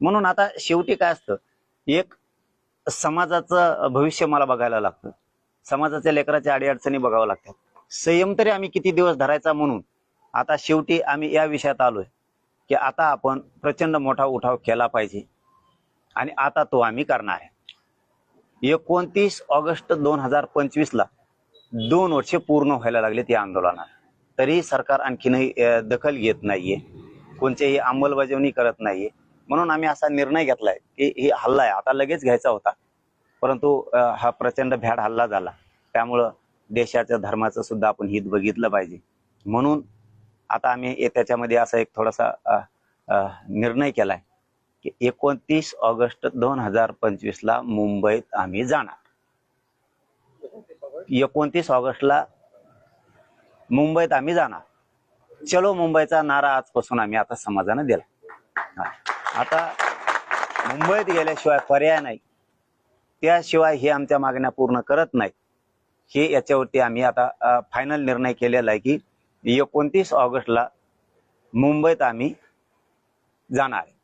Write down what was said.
म्हणून आता शेवटी काय असतं? एक समाजाचं भविष्य मला बघायला लागतं. समाजाच्या लेकराच्या अडीअडचणी बघाव्या लागतात. संयम तरी आम्ही किती दिवस धरायचा म्हणून आता शेवटी आम्ही या विषयात आलोय की आता आपण प्रचंड मोठा उठाव केला पाहिजे. आणि आता तो आम्ही करणार आहे. एकोणतीस ऑगस्ट दोन हजार पंचवीस ला दोन वर्षे पूर्ण व्हायला लागले त्या आंदोलनात. तरीही सरकार आणखीनही दखल घेत नाहीये. कोणत्याही अंमलबजावणी करत नाहीये. म्हणून आम्ही असा निर्णय घेतलाय की ही हल्ला आहे. आता लगेच घ्यायचा होता. परंतु हा प्रचंड भ्याड हल्ला झाला. त्यामुळं देशाच्या धर्माचं सुद्धा आपण हित बघितलं पाहिजे. म्हणून आता आम्ही त्याच्यामध्ये असा एक थोडासा निर्णय केलाय की एकोणतीस ऑगस्ट दोन हजार पंचवीसला मुंबईत आम्ही जाणार. एकोणतीस ऑगस्टला मुंबईत आम्ही जाणार. चलो मुंबईचा नारा आजपासून आम्ही आता समाजानं दिला. आता मुंबईत गेल्याशिवाय पर्याय नाही. त्याशिवाय हे आमच्या मागण्या पूर्ण करत नाही. हे याच्यावरती आम्ही आता फायनल निर्णय केलेला आहे की एकोणतीस ऑगस्टला मुंबईत आम्ही जाणार आहे.